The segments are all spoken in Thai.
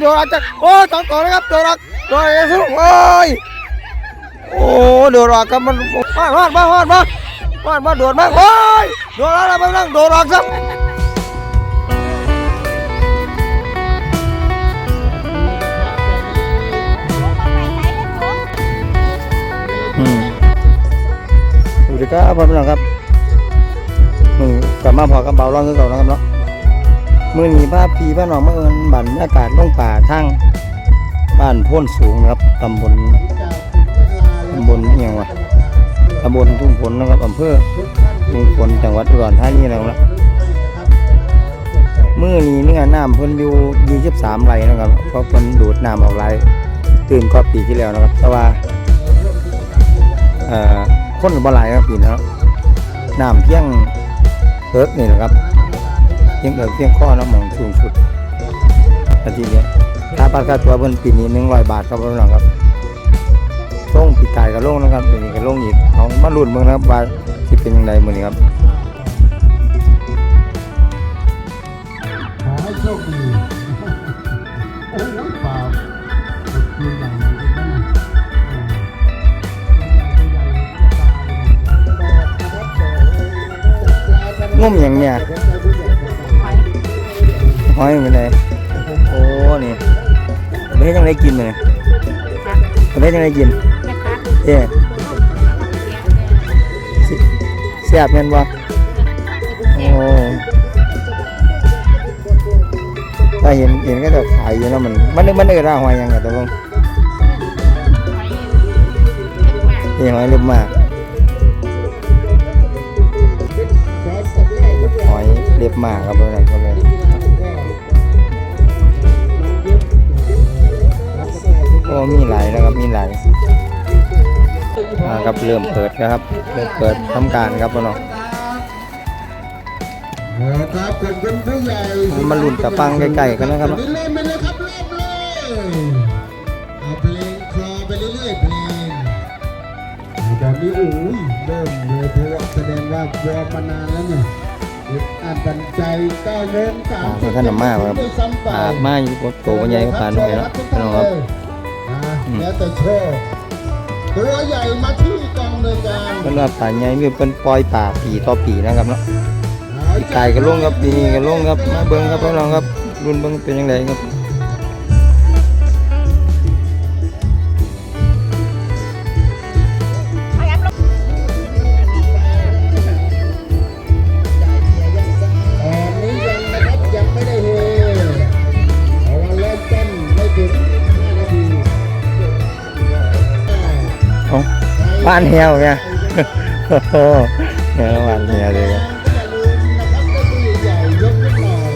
โดนรักจัดโอ้สองตัวนะครับโดนรักโดนรักสุโอ้ยโอ้โดนรักครับมันมามามามามามามาโดดมาโอ้ยโดนรักแล้วมานั่งโดนรักซะอืมสวัสดีครับพ่อพี่น้องครับกลับมาพอกับเบาร้องคือเก่านะครับเนาะ มื่อนี้พาพี่พาน้องเมาเอินบันอากาศลงป่าทางบ้านพ้นสูงนะครับตำบลตำบลอหย่างวะตำบลทุ่งฝนนะครับอำเภอทุ่งฝนจังหวัดอุดรธานีนะครับมื่อนี้เนื้อน้ำเพิ่นอยู่ 23 ไร่นะครับเพราะเพิ่นดูดน้ำออกไหลตื่นก็ปีที่แล้วนะครับ แต่ว่าเอ่อคนบ่หลายครับปีนี้น้ำเพียงเพิกนี่นะครับ พียงเออเพียงข้อน้ำหมองสูงสุดอาทีนี้ค่าปัดค่าตัวเพิ่นปีนี้หนึ่งร้อยบาทครับพี่น้องครับส่งปีกายกับลงนะครับปีนี้ก็ลงอีกเอามาลุ้นเบิ่งนะครับว่าสิเป็นยังไงมื้อนี้ครับขอให้โชคดีโอ้ยเปล่าสุดยืนอย่างไรกันนะงมอย่างเนี้ย หอยเป็นไงโอ้นี่ไปเฮ็ดจังไดกินเลยไปเฮ็ดจังไดกินเอ๊ะสิแซ่บแม่นบ่โอ้ถ้าเห็นเห็นก็จะขายอยู่เนาะมัน มันนึกมันเอิ้นว่าหอยหยังไงตะลงนี่หอยลึกมากหอยเล็บหมากครับเพื่อนครับเลย โอ้มีหลายนะครับมีหลายอ่าครับเริ่มเปิดนะครับเริ่มเปิดทำการครับพี่น้องเออครับขอบคุณผู้ใหญ่มาลุ้นกับฟังใกล้ๆกันนะครับเริ่มไปเลยครับเริ่มเลยเอาเพลงคลอไปเรื่อยๆเพลงตอนนี้โอ้ยเริ่มเลยเพราะว่าแสดงว่าวอร์มมานานแล้วเนี่ยอึดอัดตันใจเก้าโมงสามอ๋อท่านอาม่าครับด้วยซ้ำไปอาบมาอยู่บนโตบรรยายผ่านไปแล้วพี่น้องครับอ่า แล้วแต่โชคตัวใหญ่มาที่กองเนินการเป็นว่าป่าใหญ่มีเป็นปล่อยป่าปีต่อปีนะครับเนาะปีไก่ก็ลงครับปีนี้ก็ลงครับมาเบิ้งครับพี่น้องครับรุ่นเบิ้งเป็นยังไงครับ บ้านเหี่ยวไงโอ้โหเนี่ยบ้านเหี่ยวเลยครับอย่าลืมนะครับก็คือใหญ่ยกนิดหน่อย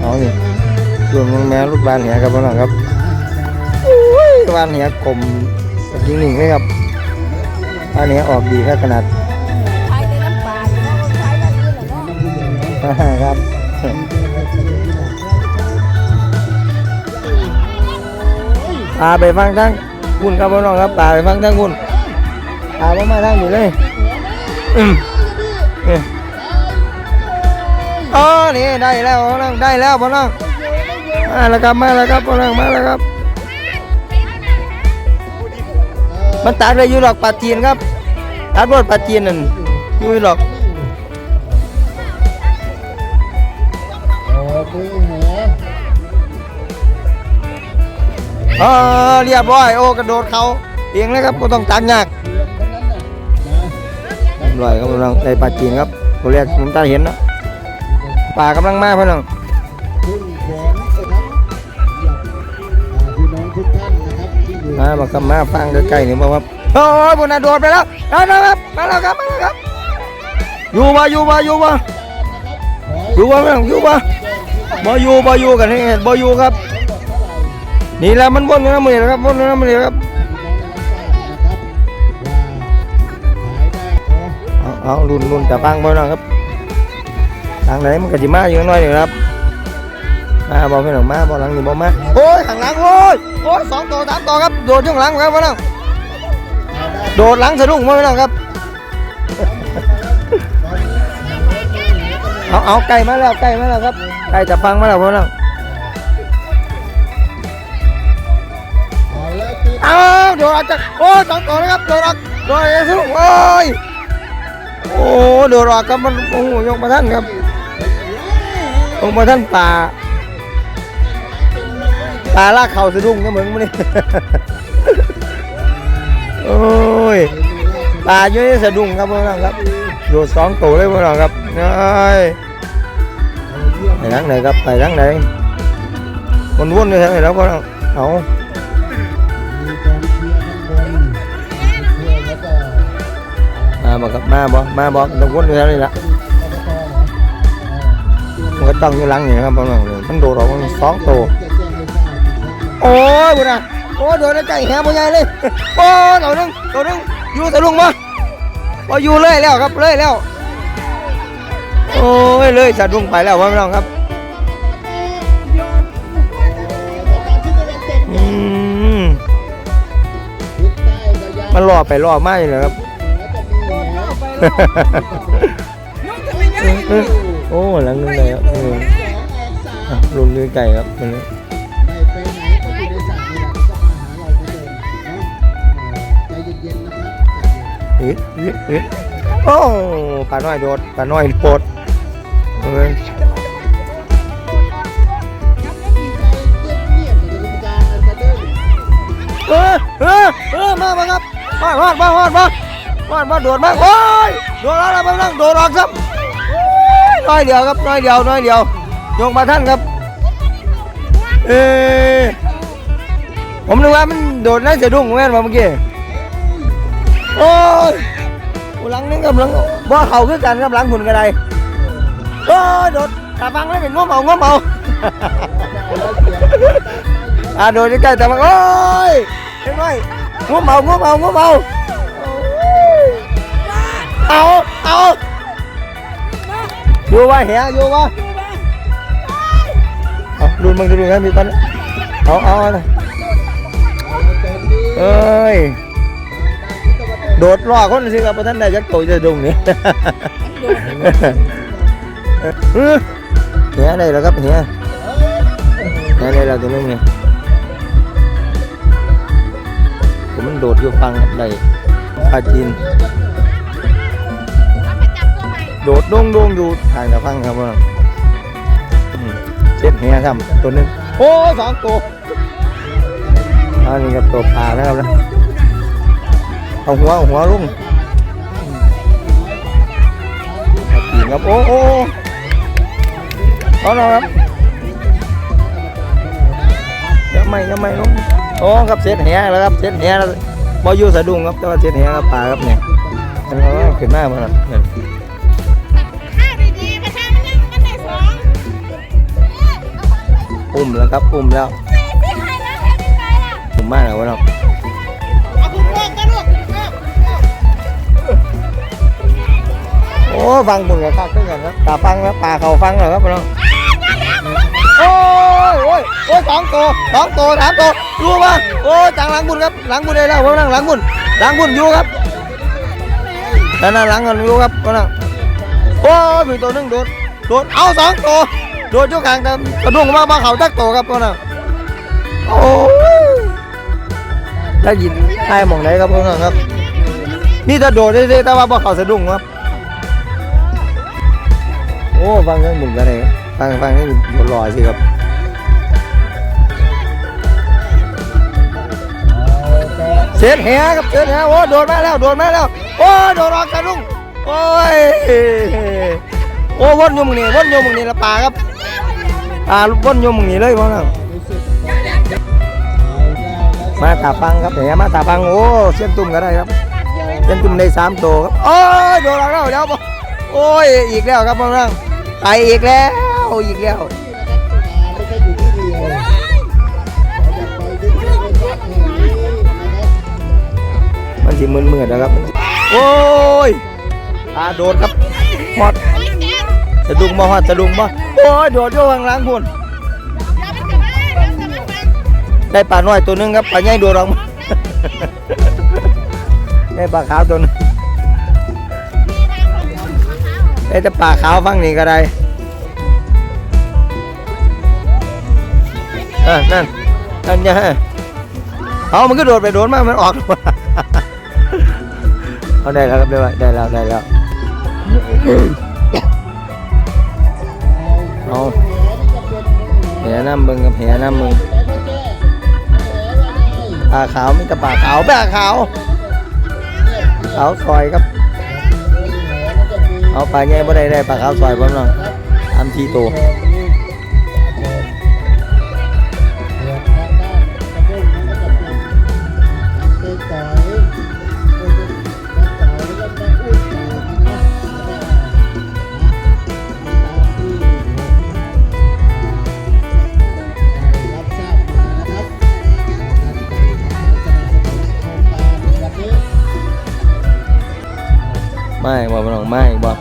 เอานี่รวมลงแม่ลูกบ้านเหี่ยครับพี่น้องครับอุ้ยบ้านเหี่ยกลมจริงหนึ่งเลยครับบ้านเหี่ยออกดีครับขนาดใช้ใบพาไปฟังทั้งคุณครับพี่น้องครับพาไปฟังทั้งคุณพาผมมาทั้งอยู่เลยอ๋อนี่ได้แล้วพ่อน้องได้แล้วพ่อน้องมาแล้วครับมาแล้วครับพ่อน้องมาแล้วครับ มันตัดได้อยู่หรอกปลาจีนครับตัดรถปลาจีนนั่นอยู่หรอก เออเรียบร้อยโอ้กระโดดเขาเองเลยครับก็ต้องตัดยากเรื่องทั้งนั้นน่ะนะเรียบร้อยครับพี่น้องได้ปลาจีนครับตัวแรกผมตาเห็นนะปลากำลังมาพี่น้องพึ่งฝนนะครับอ่าพี่น้องทุกท่านนะครับมาบอกครับมาฟังใกล้ๆนี่บอกว่าโอ้ยบุญนาโดดไปแล้วมาแล้วครับมาแล้วครับมาแล้วครับอยู่มาอยู่มาอยู่มาอยู่มาพี่น้องอยู่มาบ่อยู่บ่อยู่กันให้เห็นบ่อยู่ครับ นี่แหละมันวนอยู่น้ำมือนี่แหละครับวนอยู่น้ำมือนี่ครับเอาเอารุ่นรุ่นจะฟังบ่น้องครับทางไหนมันก็สิมาอยู่น้อยนี่ครับมาบ่พี่น้องมาบ่หลังนี่บ่มาโอ้ยข้างหลังโอ้ยโอ้ยสองตัวสามตัวครับโดดอยู่ข้างหลังครับพี่น้องโดดหลังสะดุ้งบ่พี่น้องครับเอาเอาไก่มาแล้วไก่มาแล้วครับไก่จะฟังมาแล้วพ่อน้อง แล้วติดเอาโดดออกจากโอ้สองตัวนะครับโดดออกโดดออกสุโอ้ยโอ้โดดออกครับมันโอ้โหยกมาท่านครับยกมาท่านป่าป่าลากเข่าสะดุ้งก็เหมือนมันนี่โอ้ยป่าอยู่ในสะดุ้งครับพ่อน้องครับโดดสองตัวเลยพ่อน้องครับเอ้ยไปทางไหนครับไปทางไหนวนวนๆอยู่ทางไหนแล้วพ่อน้องเอา บอกครับมาบอมาบอต้องวนอยู่แล้วนี่ละเหรอเออมันก็ต้องอยู่หลังนี่ครับพ่น้องมันโดดออกมันสองตัวจะแจ้งให้ทราบอีกครั้งโอ้ยบุญนะโอ้โดนใจแหบใหญ่เลยโอ้ตัวหนึงตัวหนึงอยู่ตะลุงมาพออยู่เลยแล้วครับเลยแล้วโอ้ยเลยสะดุ้งไปแล้วพ่น้องครับมันล่อไปล่อมาอยู่เลยครับ โอ้หลังนึงเลยครับเออสองออกสามอะลุงด้วยไก่ครับมันไม่ไปไหนก็อยู่ในสระนี่แหละก็มาเอ๊ะเอ๊ะเอ๊ะโอ้ปลาน้อยโดดปลาน้อยโปดเออเงียบๆอเดินเออเออเออมามาครับมามามามามา มามาโดดมาโอ้ยโดดแล้วมานั่งโดดออกครับน้อยเดียวครับน้อยเดียวน้อยเดียวยกมาท่านครับเออผมนึกว่ามันโดดน่าจะดุ้งแม่นมาเมื่อกี้โอ้ยหลังนึงกับหลังบ่เขาคือกันกับหลังหุ่นกันไดโอ้ยโดดตาฟังแล้วเป็นง้อเมาง้อเมาอ่าโดนใกล้ๆแต่ว่าโอ้ยเห็นไหมงัวเมางัวเมางัวเมา เอาเอาอยู่วะเหียอยู่วะเอาดูมึงดูมึงกันมีปันเอาเอาเอาเลยเอ้ยโดดรอคนสิครับเพราะท่านได้จักโตจะดุงนี่เหียได้แล้วครับเหียเหียได้แล้วตัวนึงเนี่ยผมมันโดดอยู่ฟังได้ปลาจีน โดดโด่งโด่งอยู่ทางตะฟังครับว่าอืมเจ็ดเฮียครับตัวหนึงโอ้สองตัวอันนี้กับตัวปลานะครับนะเอาหัวเอาหัวลุงอืมปลาจีนครับโอ้โอ้โอ้เอาหน่อยครับเดี๋ยวไม่เดี๋ยวไม่ลุงโอ้ครับเซ็ตแหแล้วครับเซ็ตแหแล้วบอยู่สะดุ้งครับแต่ว่าเซ็ตแหครับปลาครับเนี่ยมันก็ขึ้นมาเมื่อนั้นเอุ้มแล้วครับอุ้มแล้วที่ให้นะแค่นี้ไปละอุ้มมากแล้วเนาะเอาคุณเลิกกันลูกเลิกโอ้ฟังบุญกับข้าวขึ้นกันครับตาฟังแล้วปลาเขาฟังแล้วครับพี่น้องโอ้ยโอ้ยโอ้ยสองตัวสองตัวสามตัวอยู่มาโอ้ยต่างหลังบุญครับหลังบุญได้แล้วพี่น้องหลังบุญหลังบุญอยู่ครับนั่นน่ะหลังกันอยู่ครับพี่น้องโอ้ยมีตัวหนึงโดดโดดเอาสองตัว โดดอยู่กลางแต่กระดุ้งมามาเขาจักโตครับพี่น้องโอ้ยถ้ายินใต้หมองไหนครับพี่น้องครับ นี่ถ้าโดดได้ๆแต่ว่าบ่เขาสะดุ้งครับ โอ้ฟังเรื่องหมุนกันเลยฟังฟังนี่โดดลอยสิครับเสียแหครับเสียแหโอ้โดดมาแล้วโดดมาแล้วโอ้โดดออกสะดุ้งโอ้ยโอ้วนอยู่มึงนี่วนอยู่มึงนี่ละป่าครับ ป่าวนอยู่มึงนี่เลยพ่อน้องมาตาปังครับเดี๋ยมาตาปังโอ้เส้นตุ่มก็ได้ครับเส้นตุ่มในสามตัวครับโอ้ยโดนแล้วเดี๋ยวบโอ้ยอีกแล้วครับพ่อน้องไปอีกแล้วอีกแล้วม่ใช่อยู่ที่เดียวเราจะไปที่ที่ในวัดแห่งนี้นะครับมันสิมึนๆนะครับ โอ้ยตาโดนครับหอดสะดุ้งมาหอดสะดุ้งมา โอ้ยโดดโยงล้างพุ่นได้ปลาหน่อยตัวนึงครับปลาใหญ่โดดอองได้ปลาขาวตัวนึงได้แต่ปลาขาวฟังนี่ก็ได้ออนั่นนั่นไงเอามันก็โดดไปโดดมากมันออกเอาได้แล้วครับได้แล้วได้แล้ว น้ำมึงกับแผลน้ำมึงปลาขาวมีแต่ปลาขาวปลาขาวขาวซอยครับ เอาปลาแง่บ่ได้ได้ปลาขาวซอยบ่น้องทำทีโต ไม่บ่น้องไม่บ่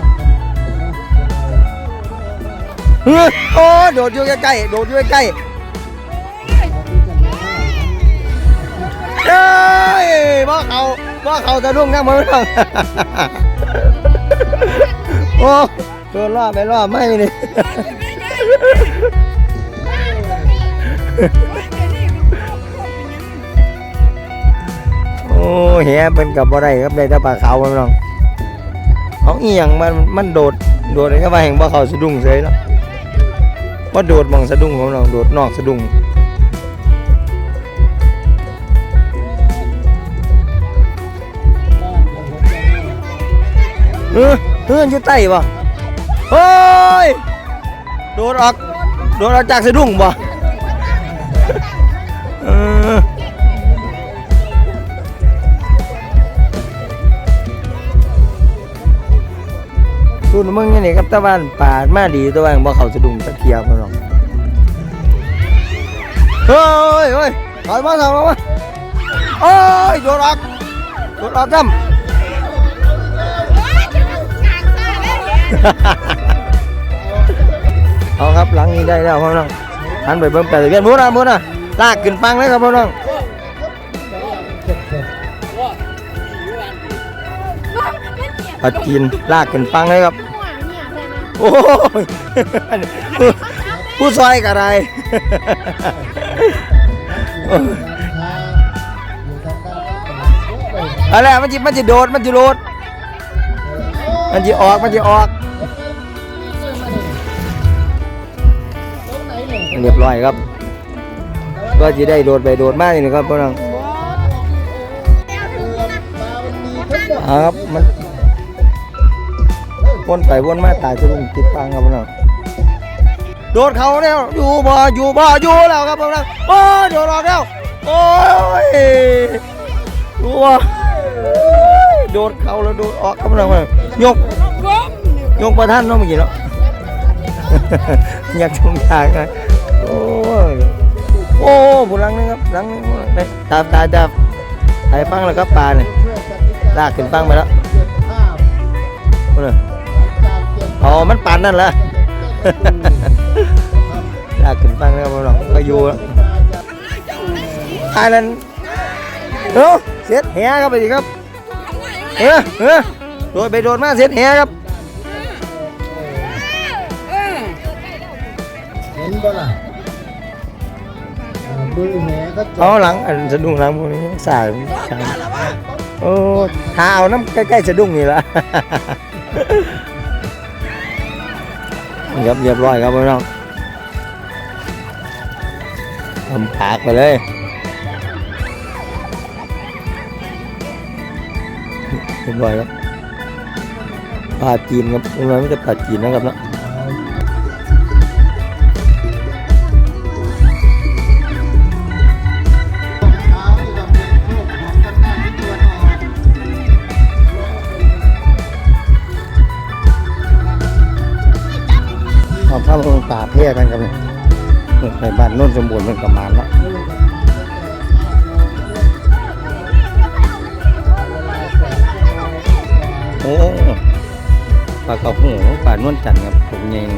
เฮ้ยโอ้โดดอยู่ใกล้ๆโดดอยู่ใกล้ๆเอ้ยบ่เขาบ่เขาจะรุ่งนั่งบ่น้องโอ้โดนล่อไปล่อไม่นี่โอ้แหเป็นกับบ่ได้ครับได้แต่ปลาขาวบ่น้อง อาอีหยังมันมันโดดโดดอะไรก็ว่าแห่งบ่เขาสะดุ้งเฉยแล้วว่าโดดมองสะดุ้งของน้องโดดนอกสะดุ้งเออเอออยู่ใต้บ่เฮ้ยโดดออกโดดออกจากสะดุ้งบ่ คุณมึงนี่ครับตะวันปาดมาดีตะวันบ่เขาสะดุ้งตะเคียบมันหรอกเฮ้ยเฮ้ยถอยมาถอยมาโอ้ยโดดออกโดดออกจ้ำเอาครับหลังนี้ได้แล้วพ่อน้องหันไปเบิ่งแปดเบียนมุดนะมุดนะลากขึ้นฟังเลยครับพ่อน้องปัดจีนลากขึ้นฟังเลยครับ โอ้ยผู้ซอยกับอะไรอะไรมันจะมันจะโดด มันจะโดด มันจะออก มันจะออก เรียบร้อยครับ ก็จะได้โดดไปโดดมากนี่นะครับพ่อน้องครับมัน วนไปวนมาตายจะลุงติดฟังครับพ่น้องโดดเขาแล้วอยู่บ่อยู่บ่อยู่แล้วครับพ่น้องโอ้ยโดดออกแล้วโอ้ยดูบ่โดดเขาแล้วโดดออกครับพ่น้องยกยกประท่านเนาะเมื่อกี้เนาะอยากชมทางไงโอ้ยโอ้บุหลังนึงครับหลังนึงได้ตามตาจับไอ้ฟังแล้วก็ปลาเนี่ยลากขึ้นฟังไปแล้วโอ้ยอ๋อ มันปานนั่นแหละลากขึ้นฟังแล้วครับน้องก็อยู่แล้วทายนั้นเออเสียดแหครับไปดิครับ เออเออโดดไปโดดมาเสียดแหครับเห็นบ่ล่ะอ่ามือแหก็จัเอาหลังอันสะดุ้งหลังพวกนี้สายสายโอ้หาเอาน้ำใกล้ๆสะดุ้งนี่ละ นครับเรียบร้อยครับพี่น้องทำปากไปเลยเรียบร้อยแล้วปลาจีนครับตรงนั้นไม่ใช่ปลาจีนนะครับนะ ลงป่ยกันกับเนี่ยในบ้านโน่นสมบูรณ์มันกับมานละโอ้ปลากระหูปลานวลจันทร์ครับผมเอง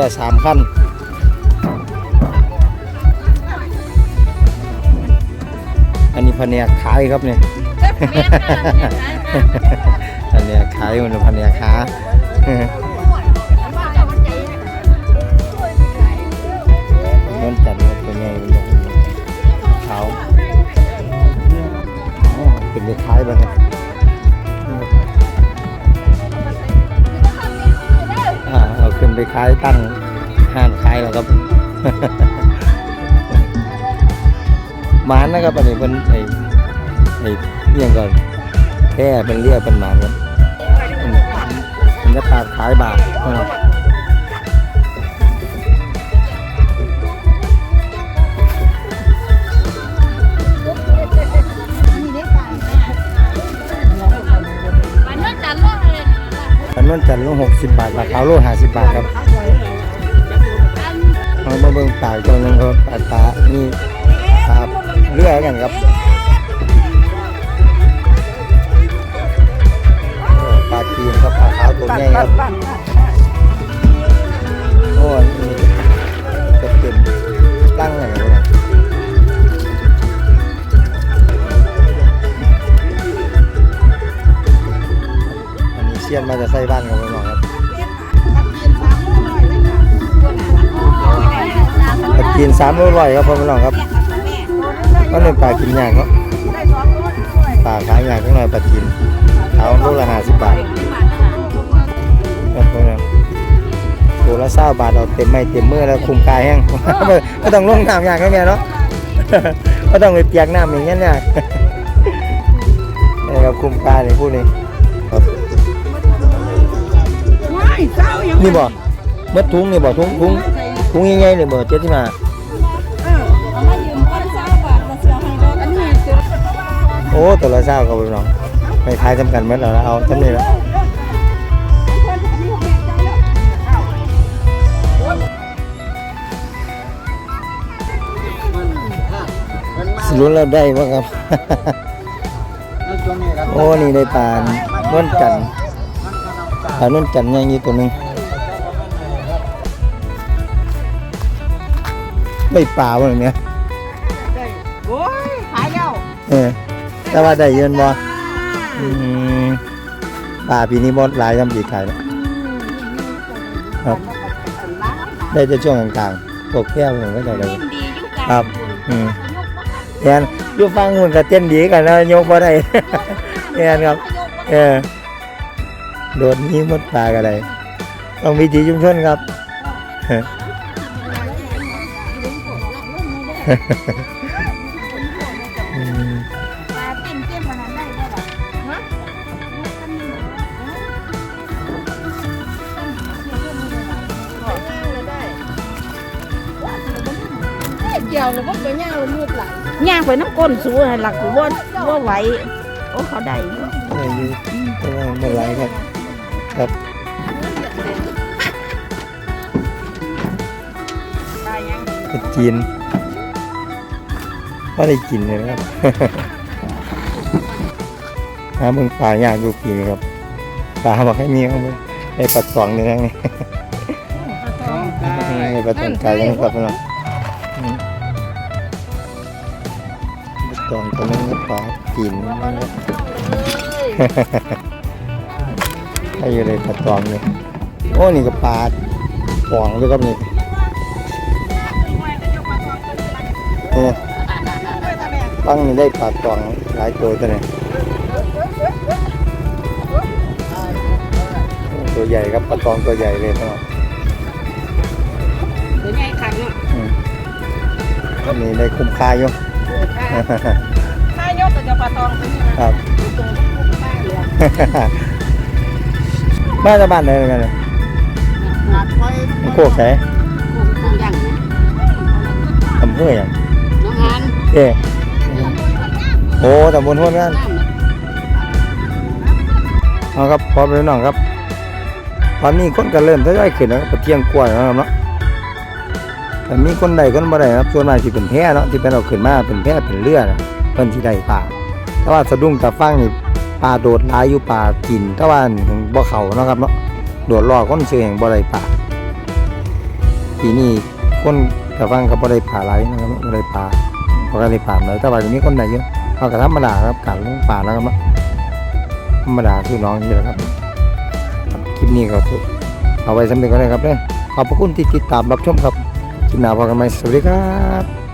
แค่สามขั้นอันนี้พันเนียขายครับเนี่ยพันเนียขายมันพันเนียขาต้นจันทร์ครับเป็นไงมันบอกขาวอ๋อเป็นไปขายบ้างครับ ขึ้นไปขายตั้งห้างขายแล้วครับหมานนะครับอันนี้เป็นไอ้ไอ้เรียงก่อนแค่เป็นเรียกเป็นหมานครับอืมมันจะปาดขายบาทนะครับ ร์โลหกสิบบาทปลาขาวโลห้าสิบบาทครับเอามาเบิ่งปลาตัวหนึงครับปลาตานี่ปลาเรือกันครับปลาจีนครับปลาขาวตัวใหญ่ครับโอ้ยนี่จะเป็นตั้งไหนวะ ชียนมาจะใส่บ้านกันไปหน่อยครับปลากินสามโลร้อยครับพ่อแม่น้องครับก็เป็นปลากินยากเนาะปลาขายยากทั้งหน่อยปลากินเอาโลละห้าสิบบาทครับพ่อแม่น้องตัวละเศร้าบาทเอาเต็มไม่เต็มมือแล้วคุมกายแห้งก็ต้องลงน้ำยากแค่แม่เนาะก็ต้องไปเปียกน้ำอย่างเงี้ยเนี่ยนี่ครับคุมกายในพูดนี้ครั นี่บ่เมื่อถุงนี่บ่ถุงถุงถุงยังไงนี่บ่เจ็ดที่มาโอ้ตัวละเศร้าครับพี่น้องไม่ขายจำกันเมื่อแล้วเอาจำนี่ละสรุปแล้วได้บ่ครับ โอ้ นี่ได้ปลานวลจันปลานวลจันยังอยู่ตัวหนึง ได้ปลาวะเนี่ยโอ้ยขายแล้วเออแต่ว่าได้เยินบ่อืมปลาปีนี้บ่หลายจำปีขายเนาะครับ ได้แต่ช่วงกลางๆพวกแก้วมันก็ได้เลย ครับอืมแอนอยู่ฟังหุ่นกับเต้นดีกันนะยกบ่ได้แอนครับ เออโดดนี้มดปลากันเลยต้องวิถีชุมชนครับ ยวแล้วก็ไปย่างแล้วมืดไหลย่างไปน้ำก้นสูให้หลักกูว่าว่าไหวโอ้เขาได้อยู่ได้อยู่แต่ว่าไม่ไรครับครับป ลายังไปจีนก็ได้กินเลยนะครับ หาเบิ่งปลายากอยู่ปีนี้ครับปลาบอกให้มีครับผมได้ปัดสองเลยนะนี่ได้ปัดสองไก่ยังครับพี่น้องอืมปัดสองตัวนึงก็ปลาจีนนะครับให้อยู่เลยปัดสองเลยโอ้นี่ก็ปลาปองด้วยครับนี่นี่ ตั้งนี่ได้ปลาปองหลายตัวตัวนี้ตัวใหญ่ครับปลาตองตัวใหญ่เลยครับหรือไงขังเนาะอืมอันนี้ได้คุ้มค่าอยู่ถ้ายกก็จะปลาตองตรงนี้นะครับตรงพุ่งป้าเลยบ้านจะบ้านไหนเหมือนกันเนี่ยหนักไว้โคกแสพุ่งพุ่งยังนะอำเภออย่างน้องอันเอ๊ะ โอ้ตำบลห้วนกันเอาครับพร้อมแล้วน้องครับตอนนี้คนก็เริ่มทยอยขึ้นแล้วครับเที่ยงกว่าแล้วนะครับเนาะแต่มีคนใดคนบ่ได้ครับส่วนมากที่เป็นแพร่เนาะที่เป็นเอาขึ้นมาเป็นแพร่เป็นเรือนะเพิ่นสิได้ปลาแต่ว่าสะดุ้งตะฟังนี่ปลาโดดลายอยู่ปลากินแต่ว่าบ่เขานะครับเนาะโดดรอคนซื้อแห่งบ่ได้ปลาปีนี้คนตะฟังก็บ่ได้ปลาหลายนะครับบ่ได้ปลาบ่ได้ปลาเลยแต่ว่าจะมีคนได้เยอะ เขากระธรรมดาครับการลงป่าแล้วครับเนาธรรมดาคือน้องนี่แหละครับครับ คลิปนี้ก็เอาไว้สำเร็จก็ได้ครับเนี่ยขอบพระคุณที่ติดตามรับชมครับคลิปหน้าพบกันใหม่สวัสดีครับ